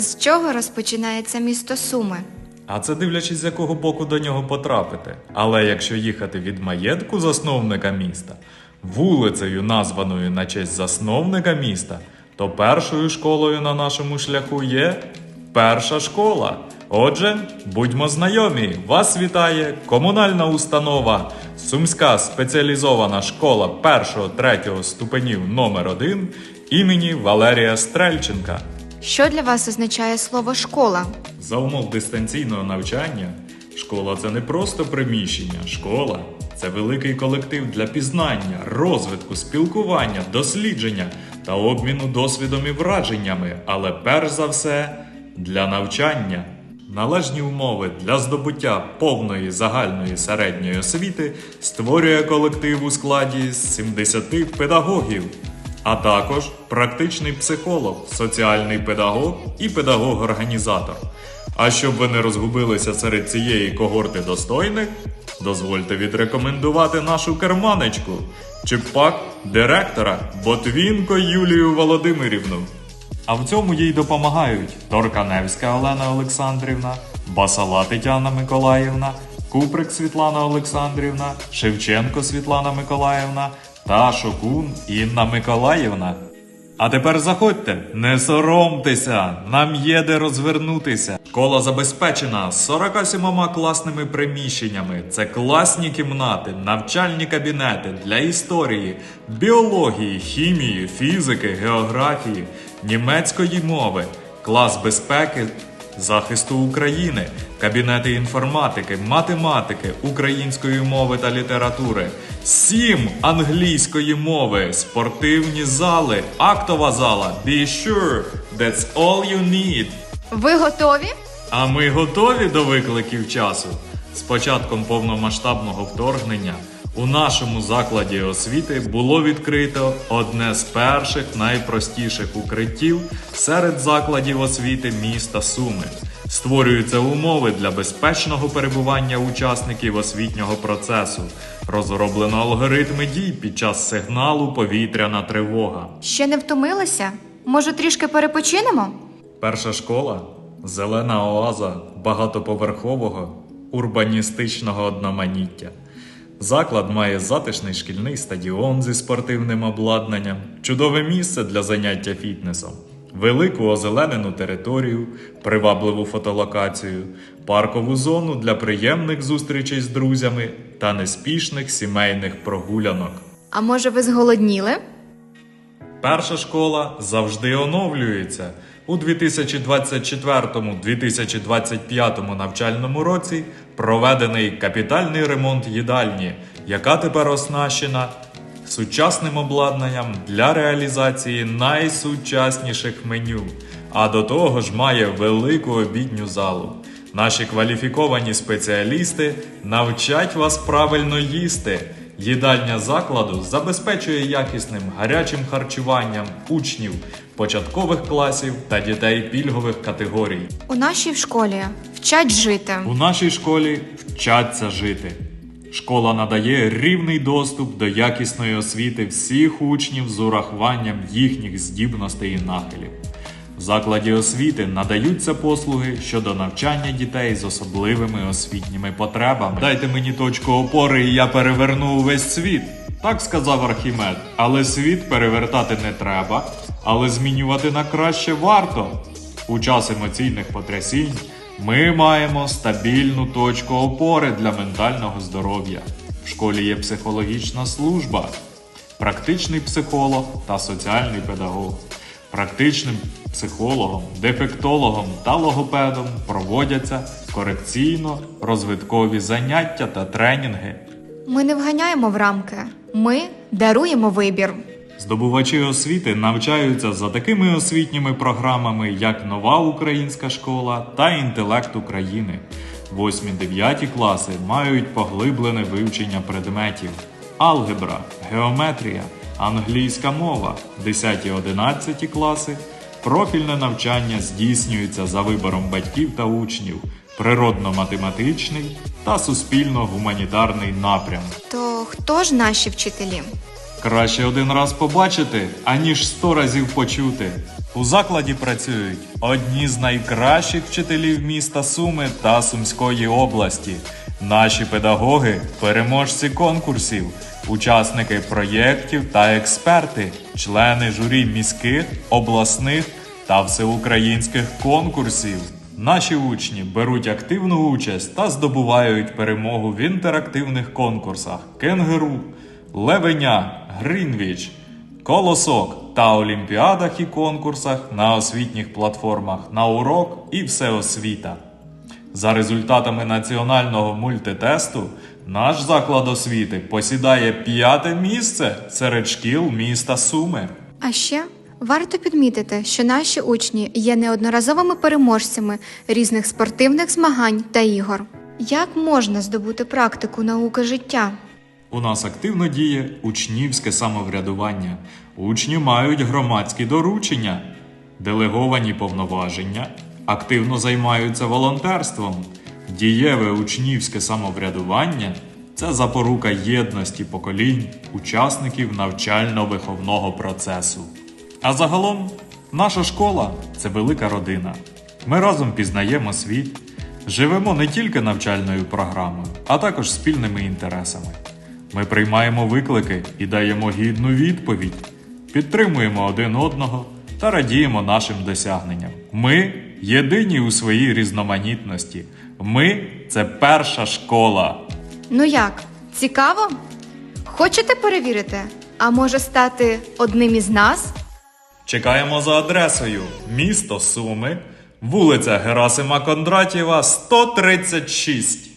З чого розпочинається місто Суми? А це дивлячись, з якого боку до нього потрапити. Але якщо їхати від маєтку засновника міста, вулицею, названою на честь засновника міста, то першою школою на нашому шляху є перша школа. Отже, будьмо знайомі, вас вітає комунальна установа Сумська спеціалізована школа 1-3 ступенів номер 1 імені Валерія Стрельченка. Що для вас означає слово школа? За умов дистанційного навчання, школа це не просто приміщення. Школа це великий колектив для пізнання, розвитку, спілкування, дослідження та обміну досвідом і враженнями, але перш за все для навчання. Належні умови для здобуття повної загальної середньої освіти створює колектив у складі з 70 педагогів а також практичний психолог, соціальний педагог і педагог-організатор. А щоб ви не розгубилися серед цієї когорти достойних, дозвольте відрекомендувати нашу керманичку чи пак директора Ботвінко Юлію Володимирівну. А в цьому їй допомагають Торканевська Олена Олександрівна, Басала Тетяна Миколаївна, Куприк Світлана Олександрівна, Шевченко Світлана Миколаївна та Шокун Інна Миколаївна. А тепер заходьте, не соромтеся, нам є де розвернутися. Школа забезпечена 47 класними приміщеннями. Це класні кімнати, навчальні кабінети для історії, біології, хімії, фізики, географії, німецької мови, клас безпеки захисту України, кабінети інформатики, математики, української мови та літератури, сім англійської мови, спортивні зали, актова зала. Be sure, that's all you need. Ви готові? А ми готові до викликів часу. З початком повномасштабного вторгнення у нашому закладі освіти було відкрито одне з перших найпростіших укриттів серед закладів освіти міста Суми. Створюються умови для безпечного перебування учасників освітнього процесу. Розроблено алгоритми дій під час сигналу повітряна тривога. Ще не втомилися? Може, трішки перепочинемо? Перша школа зелена оаза багатоповерхового урбаністичного одноманіття. Заклад має затишний шкільний стадіон зі спортивним обладнанням, чудове місце для заняття фітнесом, велику озеленену територію, привабливу фотолокацію, паркову зону для приємних зустрічей з друзями та неспішних сімейних прогулянок. А може, ви зголодніли? Перша школа завжди оновлюється. У 2024-2025 навчальному році проведений капітальний ремонт їдальні, яка тепер оснащена сучасним обладнанням для реалізації найсучасніших меню, а до того ж має велику обідню залу. Наші кваліфіковані спеціалісти навчать вас правильно їсти. Їдальня закладу забезпечує якісним гарячим харчуванням учнів початкових класів та дітей пільгових категорій. У нашій школі вчать жити. У нашій школі вчаться жити. Школа надає рівний доступ до якісної освіти всіх учнів з урахуванням їхніх здібностей і нахилів. В закладі освіти надаються послуги щодо навчання дітей з особливими освітніми потребами. Дайте мені точку опори, і я переверну увесь світ. Так сказав Архімед. Але світ перевертати не треба, але змінювати на краще варто. У час емоційних потрясінь ми маємо стабільну точку опори для ментального здоров'я. В школі є психологічна служба, практичний психолог та соціальний педагог. Практичним психологом, дефектологом та логопедом проводяться корекційно-розвиткові заняття та тренінги. Ми не вганяємо в рамки. Ми даруємо вибір. Здобувачі освіти навчаються за такими освітніми програмами, як Нова українська школа та Інтелект України. 8-9 класи мають поглиблене вивчення предметів: алгебра, геометрія, англійська мова, 10-11 класи. Профільне навчання здійснюється за вибором батьків та учнів, природно-математичний та суспільно-гуманітарний напрям. То хто ж наші вчителі? Краще один раз побачити, аніж сто разів почути. У закладі працюють одні з найкращих вчителів міста Суми та Сумської області. Наші педагоги переможці конкурсів, учасники проєктів та експерти, члени журі міських, обласних та всеукраїнських конкурсів. Наші учні беруть активну участь та здобувають перемогу в інтерактивних конкурсах Кенгуру, Левеня, Грінвіч, Колосок та олімпіадах і конкурсах на освітніх платформах на урок і всеосвіта. За результатами національного мультитесту наш заклад освіти посідає п'яте місце серед шкіл міста Суми. А ще варто підмітити, що наші учні є неодноразовими переможцями різних спортивних змагань та ігор. Як можна здобути практику науки життя? У нас активно діє учнівське самоврядування. Учні мають громадські доручення, делеговані повноваження, активно займаються волонтерством. Дієве учнівське самоврядування це запорука єдності поколінь, учасників навчально-виховного процесу. А загалом, наша школа це велика родина. Ми разом пізнаємо світ, живемо не тільки навчальною програмою, а також спільними інтересами. Ми приймаємо виклики і даємо гідну відповідь, підтримуємо один одного та радіємо нашим досягненням. Ми єдині у своїй різноманітності. Ми це перша школа. Ну як, цікаво? Хочете перевірити? А може стати одним із нас? Чекаємо за адресою місто Суми, вулиця Герасима Кондратєва, 136.